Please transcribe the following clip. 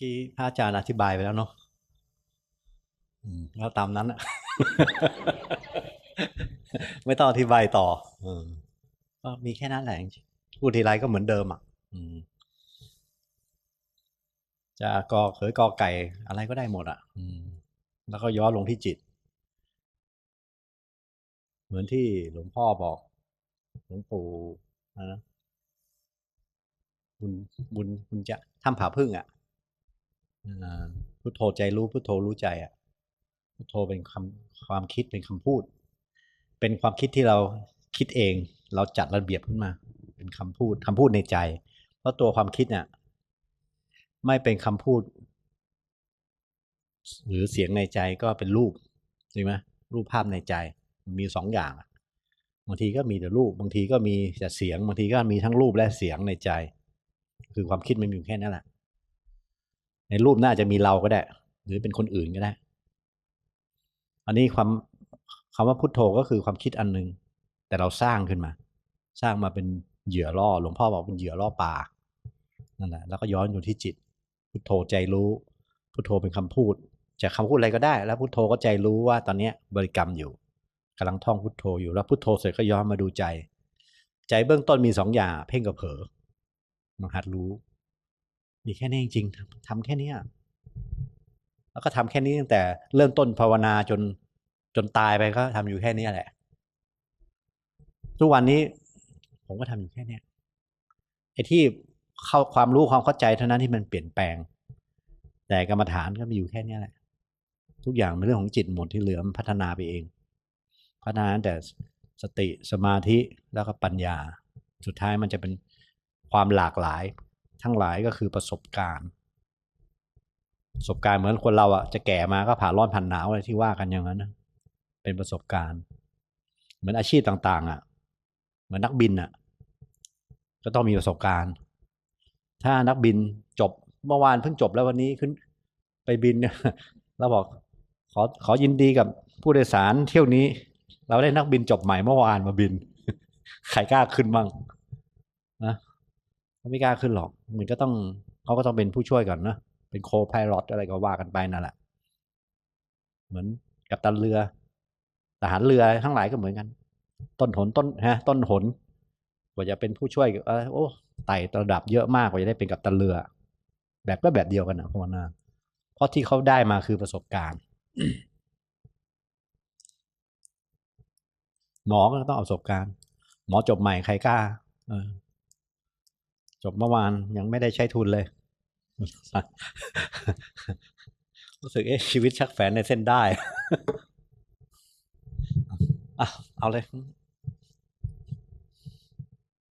กี้พระอาจารย์อธิบายไปแล้วเนาะอืมแล้วตามนั้นอะไม่ต้องอธิบายต่อเออก็มีแค่นั้นแหละจริงๆพูดทีไรก็เหมือนเดิมอะอืมจะกอเขยกอไก่อะไรก็ได้หมดอะอืมแล้วก็ย้อนลงที่จิต เหมือนที่หลวงพ่อบอก หลวงปู่อะไรนะบุญบุญบุญจะทำผาพึ่งอะ พุทโธใจรู้พุทโธรู้ใจอะพุทโธเป็นคำความคิดเป็นคำพูด เป็นความคิดที่เราคิดเอง เราจัดระเบียบขึ้นมา เป็นคำพูดคำพูดในใจ เพราะตัวความคิดเนี่ยไม่เป็นคำพูด หรือเสียงในใจก็เป็นรูปใช่ไหมรูปภาพในใจมีสองอย่างบางทีก็มีแต่รูป บางทีก็มีแต่เสียง บางทีก็มีทั้งรูปและเสียงในใจ คือความคิดมันมีอยู่แค่นั้นแหละ ในรูปน่าจะมีเราก็ได้ หรือเป็นคนอื่นก็ได้ อันนี้ความคำว่าพุทโธก็คือความคิดอันหนึงแต่เราสร้างขึ้นมา สร้างมาเป็นเหยื่อล่อหลวงพ่อบอกเป็นเหยื่อล่อปลานั่นแหละแล้วก็ย้อนอยู่ที่จิต พุทโธใจรู้ พุทโธเป็นคำพูดจะคำพูดอะไรก็ได้ แล้วพุทโธก็ใจรู้ว่าตอนเนี้บริกรรมอยู่กำลังท่องพุทโธอยู่แล้วพุทโธเสร็จก็ย้อนมาดูใจ ใจเบื้องต้นมีสองอย่างเพ่งกับเผลอมาหัดรู้ มีแค่นี้จริงๆทำแค่นี้แล้วก็ทำแค่นี้ตั้งแต่เริ่มต้นภาวนาจนจนตายไปก็ทำอยู่แค่นี้แหละ ทุกวันนี้ ผมก็ทำอยู่แค่เนี้ยไอ้ที่เข้าความรู้ความเข้าใจเท่านั้นที่มันเปลี่ยนแปลง แต่กรรมฐานก็มีอยู่แค่นี้แหละ ทุกอย่างเป็นเรื่องของจิตหมดที่เหลือมันพัฒนาไปเอง พัฒนาแต่สติสมาธิแล้วก็ปัญญา สุดท้ายมันจะเป็นความหลากหลาย ทั้งหลายก็คือประสบการณ์ ประสบการณ์เหมือนคนเราอะจะแก่มาก็ผ่านร้อนผ่านหนาวอะไรที่ว่ากันอย่างนั้นนะเป็นประสบการณ์ เหมือนอาชีพต่างๆ อะ เหมือนนักบินอะ ก็ต้องมีประสบการณ์ ถ้านักบินจบเมื่อวานเพิ่งจบแล้ววันนี้ขึ้นไปบินเนี่ยเราบอกขอขอยินดีกับผู้โดยสารเที่ยวนี้ เราได้นักบินจบใหม่เมื่อวานมาบิน ใครกล้าขึ้นบ้างนะ ไม่กล้าขึ้นหรอก มันก็ต้องเขาก็ต้องเป็นผู้ช่วยก่อนนะเป็นโคพายロอะไรก็ว่ากันไปนั่นแหละเหมือนกับตันเรือทหารเรือทั้งหลายก็เหมือนกัน ต้นหนต้นฮะ ต้นหนกว่าจะเป็นผู้ช่วยเออโอ้ไต่ระดับเยอะมากกว่าจะได้เป็นกับตันเรือ แบบก็แบบเดียวกันนะภาวนาเพราะที่เขาได้มาคือประสบการณ์ หมอก็ต้องเอาประสบการณ์ หมอจบใหม่ใครกล้า เออ จบเมื่อวานยังไม่ได้ใช้ทุนเลยรู้สึกเอ๊ะชีวิตชักแฝนในเส้นได้ อะ เอาเลย